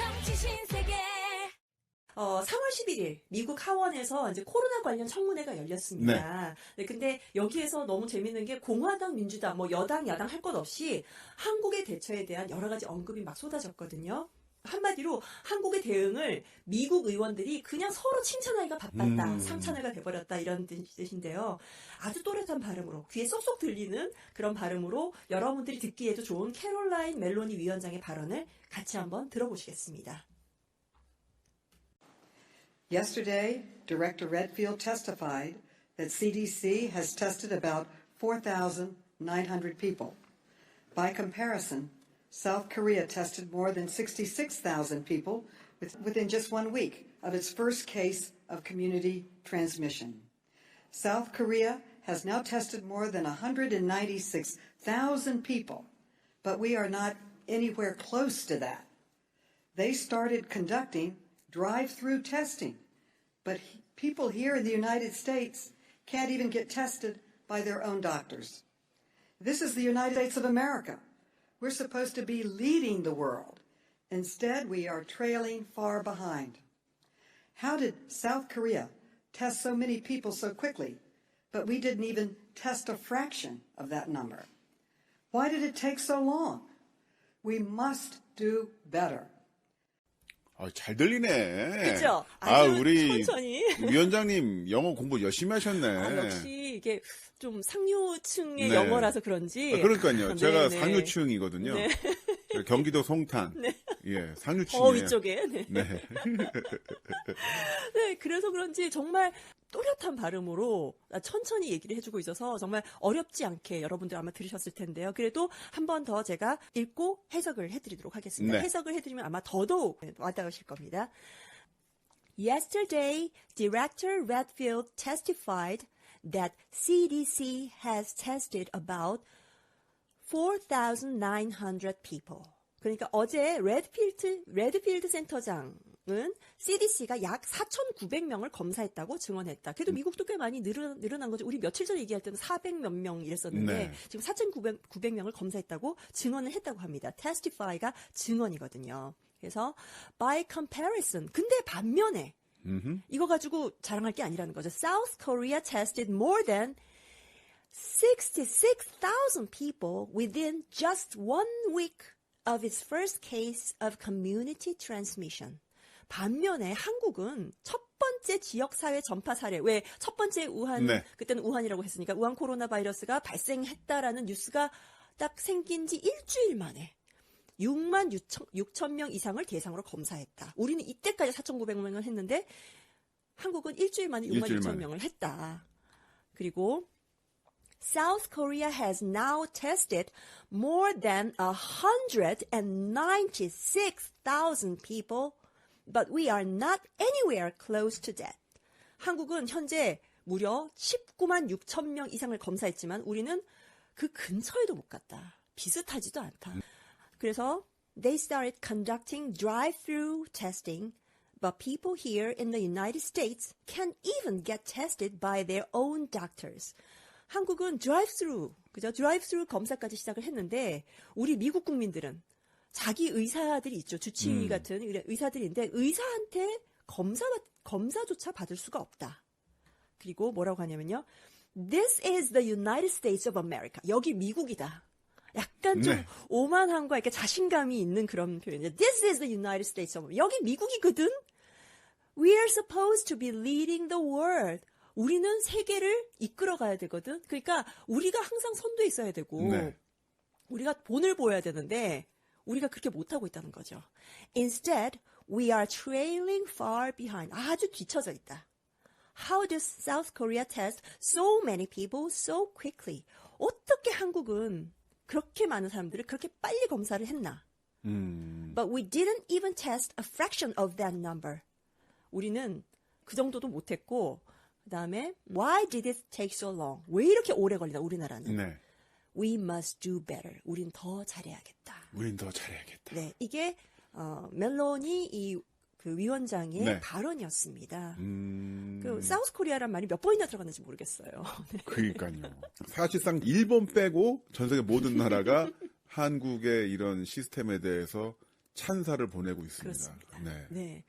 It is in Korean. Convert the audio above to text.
정치 신세계 어, 3월 11일 미국 하원에서 이제 코로나 관련 청문회가 열렸습니다. 네. 근데 여기에서 너무 재밌는 게 공화당, 민주당, 뭐 여당, 야당 할 것 없이 한국의 대처에 대한 여러 가지 언급이 막 쏟아졌거든요. 한마디로 한국의 대응을 미국 의원들이 그냥 서로 칭찬하기가 바빴다. 음. 상찬회가 돼버렸다. 이런 뜻- 뜻인데요. 아주 또렷한 발음으로, 귀에 쏙쏙 들리는 그런 발음으로 여러분들이 듣기에도 좋은 캐롤라인 멜로니 위원장의 발언을 같이 한번 들어보시겠습니다. Yesterday, Director Redfield testified that CDC has tested about 4,900 people. By comparison, South Korea tested more than 66,000 people within just one week of its first case of community transmission. South Korea has now tested more than 196,000 people, but we are not anywhere close to that. They started conducting drive through testing. But people here in the United States can't even get tested by their own doctors. This is the United States of America. We're supposed to be leading the world. Instead, we are trailing far behind. How did South Korea test so many people so quickly, but we didn't even test a fraction of that number? Why did it take so long? We must do better. 아, 잘 들리네. 그죠? 아, 아주 우리 천천히. 위원장님 영어 공부 열심히 하셨네. 아, 역시 이게 좀 상류층의 네. 영어라서 그런지. 아, 그러니까요. 네, 제가 네. 상류층이거든요. 네. 저 경기도 송탄. 예, 상류층이에요. 더 위쪽에. 네. 네. 네, 그래서 그런지 정말 또렷한 발음으로 천천히 얘기를 해주고 있어서 정말 어렵지 않게 여러분들 아마 들으셨을 텐데요. 그래도 한 번 더 제가 읽고 해석을 해드리도록 하겠습니다. 네. 해석을 해드리면 아마 더더욱 와닿으실 겁니다. Yesterday, Director Redfield testified that CDC has tested about 4,900 people. 그러니까 어제 레드필드, 레드필드 센터장은 CDC가 약 4,900명을 검사했다고 증언했다. 그래도 미국도 꽤 많이 늘어, 늘어난 거죠. 우리 며칠 전에 얘기할 때는 400몇 명 이랬었는데 네. 지금 4,900명을 검사했다고 증언을 했다고 합니다. testify가 증언이거든요. 그래서 by comparison. 근데 반면에 음흠. 이거 가지고 자랑할 게 아니라는 거죠. South Korea tested more than 66,000 people within just one week of its first case of community transmission. 반면에 한국은 첫 번째 지역사회 전파 사례, 왜 첫 번째 우한, 네. 그때는 우한이라고 했으니까 우한 코로나 바이러스가 발생했다라는 뉴스가 딱 생긴 지 일주일 만에 6만 6천, 6천 명 이상을 대상으로 검사했다. 우리는 이때까지 4,900명을 했는데 한국은 일주일 만에 6만 일주일 6천 만에. 명을 했다. 그리고 South Korea has now tested more than 196,000 people, but we are not anywhere close to that. 한국은 현재 무려 19만 6천 명 이상을 검사했지만 우리는 그 근처에도 못 갔다. 비슷하지도 않다. 그래서 they started conducting drive-through testing, but people here in the United States can't even get tested by their own doctors. 한국은 drive-through, 그죠? drive-through 검사까지 시작을 했는데 우리 미국 국민들은 자기 의사들이 있죠. 주치의 음. 같은 의사들인데 의사한테 검사 검사조차 받을 수가 없다. 그리고 뭐라고 하냐면요. This is the United States of America. 여기 미국이다. 약간 좀 네. 오만함과 이렇게 자신감이 있는 그런 표현이죠. This is the United States of America. 여기 미국이거든. We are supposed to be leading the world. 우리는 세계를 이끌어 가야 되거든. 그러니까 우리가 항상 선두에 있어야 되고 네. 우리가 본을 보여야 되는데 우리가 그렇게 못하고 있다는 거죠. Instead, we are trailing far behind. 아주 뒤처져 있다. How does South Korea test so many people so quickly? 어떻게 한국은 그렇게 많은 사람들을 그렇게 빨리 검사를 했나? 음. But we didn't even test a fraction of that number. 우리는 그 정도도 못했고, 그 다음에 Why did it take so long? 왜 이렇게 오래 걸리나 우리나라는? 네. We must do better. 우린 더 잘해야겠다. 우린 더 잘해야겠다. 네, 이게 어, 멜로니 이 그 위원장의 네. 발언이었습니다. 음. 그 사우스 코리아란 말이 몇 번이나 들어갔는지 모르겠어요. 네. 그러니까요. 사실상 일본 빼고 전 세계 모든 나라가 한국의 이런 시스템에 대해서 찬사를 보내고 있습니다. 그렇습니다. 네. 네.